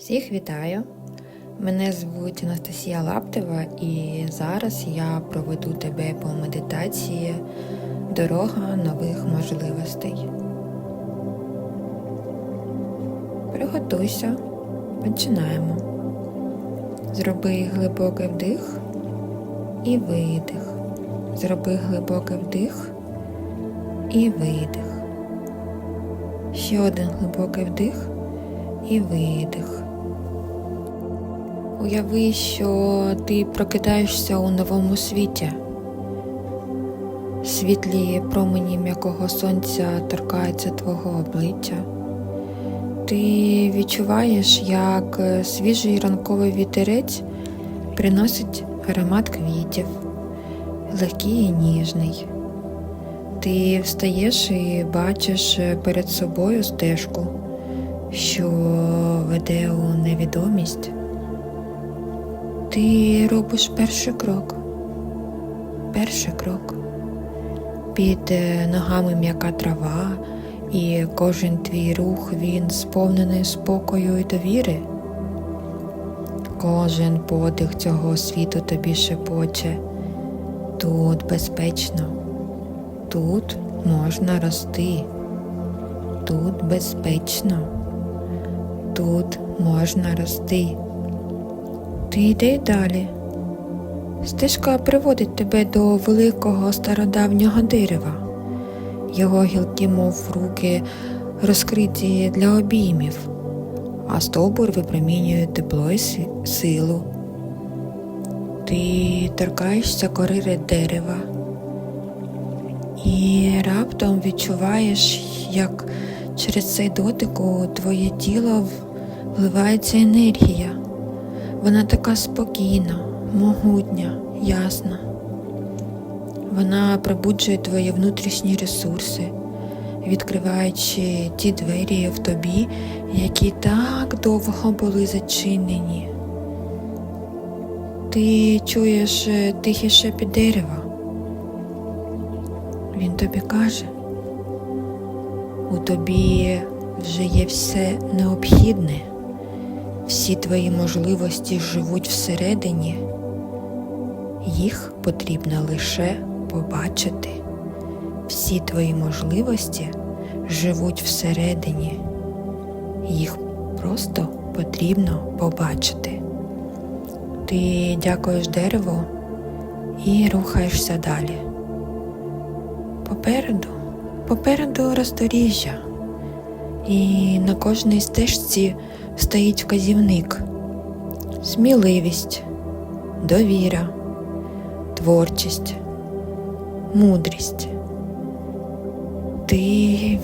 Всіх вітаю! Мене звуть Анастасія Лаптева, і зараз я проведу тебе по медитації Дорога нових можливостей. Приготуйся, починаємо. Зроби глибокий вдих і видих. Зроби глибокий вдих і видих. Ще один глибокий вдих і видих. Уяви, що ти прокидаєшся у новому світі. Світлі промені м'якого сонця торкаються твого обличчя. Ти відчуваєш, як свіжий ранковий вітерець приносить аромат квітів, легкий і ніжний. Ти встаєш і бачиш перед собою стежку, що веде у невідомість. Ти робиш перший крок. Перший крок. Під е, ногами м'яка трава, і кожен твій рух він сповнений спокою і довіри. Кожен подих цього світу тобі шепоче. Тут безпечно, тут можна рости, тут безпечно, тут можна рости. Ти йди далі. Стежка приводить тебе до великого стародавнього дерева. Його гілки, мов руки, розкриті для обіймів, а стовбур випромінює тепло і силу. Ти торкаєшся кори дерева і раптом відчуваєш, як через цей дотик у твоє тіло вливається енергія. Вона така спокійна, могутня, ясна. Вона пробуджує твої внутрішні ресурси, відкриваючи ті двері в тобі, які так довго були зачинені. Ти чуєш е, тихий шепіт дерева. Він тобі каже, у тобі вже є все необхідне. Всі твої можливості живуть всередині, їх потрібно лише побачити. Всі твої можливості живуть всередині, їх просто потрібно побачити. Ти дякуєш дереву і рухаєшся далі. Попереду, попереду роздоріжжя, і на кожній стежці стоїть вказівник, сміливість, довіра, творчість, мудрість. Ти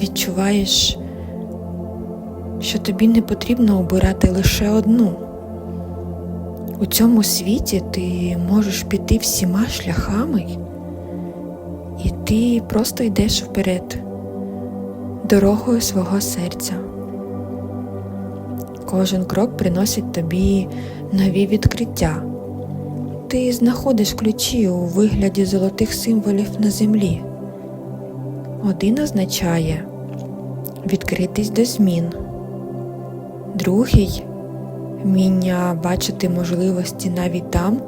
відчуваєш, що тобі не потрібно обирати лише одну. У цьому світі ти можеш піти всіма шляхами, і ти просто йдеш вперед, дорогою свого серця. Кожен крок приносить тобі нові відкриття. Ти знаходиш ключі у вигляді золотих символів на землі. Один означає відкритись до змін, другий вміння бачити можливості навіть там,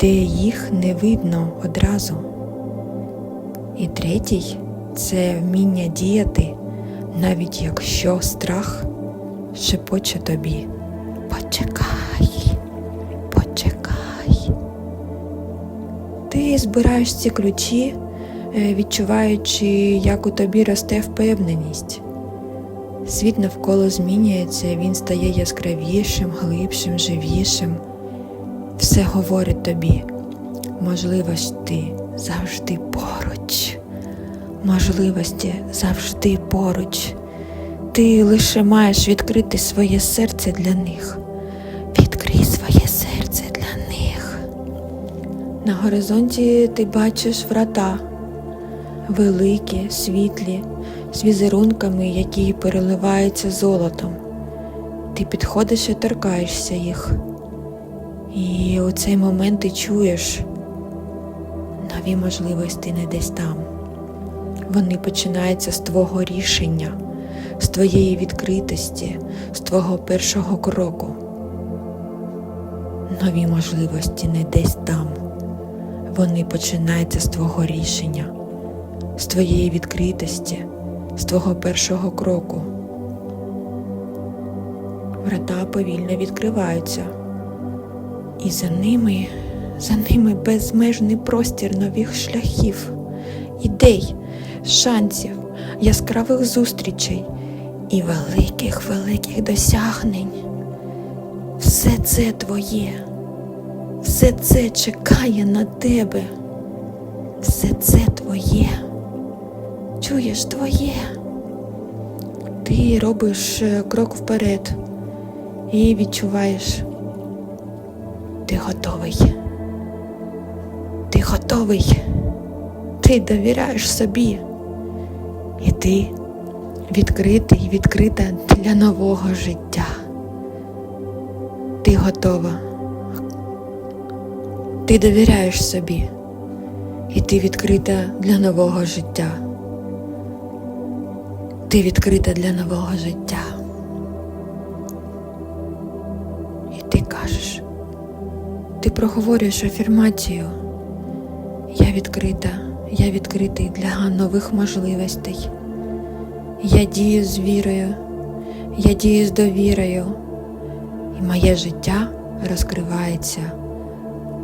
де їх не видно одразу. І третій це вміння діяти, навіть якщо страх шепоче тобі. Почекай, почекай. Ти збираєш ці ключі, е, відчуваючи, як у тобі росте впевненість. Світ навколо змінюється, він стає яскравішим, глибшим, живішим. Все говорить тобі. Можливості завжди поруч. Можливості завжди поруч. Ти лише маєш відкрити своє серце для них. Відкрий своє серце для них. На горизонті ти бачиш врата, великі, світлі, з візерунками, які переливаються золотом. Ти підходиш і торкаєшся їх. І у цей момент ти чуєш нові можливості не десь там. Вони починаються з твого рішення, з твоєї відкритості, з твого першого кроку. Нові можливості не десь там. Вони починаються з твого рішення, з твоєї відкритості, з твого першого кроку. Врата повільно відкриваються, і за ними, за ними безмежний простір нових шляхів, ідей, шансів, яскравих зустрічей і великих великих досягнень. Все це твоє, все це чекає на тебе, все це твоє. Чуєш твоє. Ти робиш е, крок вперед і відчуваєш, ти готовий. Ти готовий. Ти довіряєш собі. І ти відкритий, відкрита для нового життя. Ти готова. Ти довіряєш собі. І ти відкрита для нового життя. Ти відкрита для нового життя. І ти кажеш, ти проговорюєш афірмацію. Я відкрита, я відкритий для нових можливостей. Я дію з вірою, я дію з довірою, і моє життя розкривається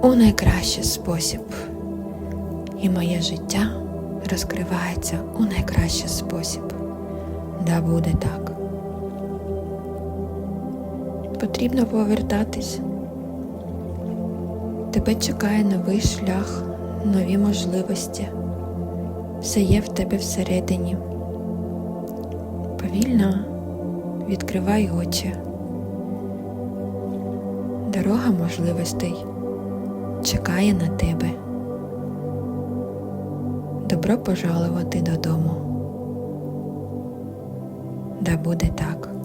у найкращий спосіб. І моє життя розкривається у найкращий спосіб. Да буде так. Потрібно повертатись. Тебе чекає новий шлях, нові можливості. Все є в тебе всередині. Повільно відкривай очі. Дорога можливостей чекає на тебе. Добро пожалувати додому. Да буде так.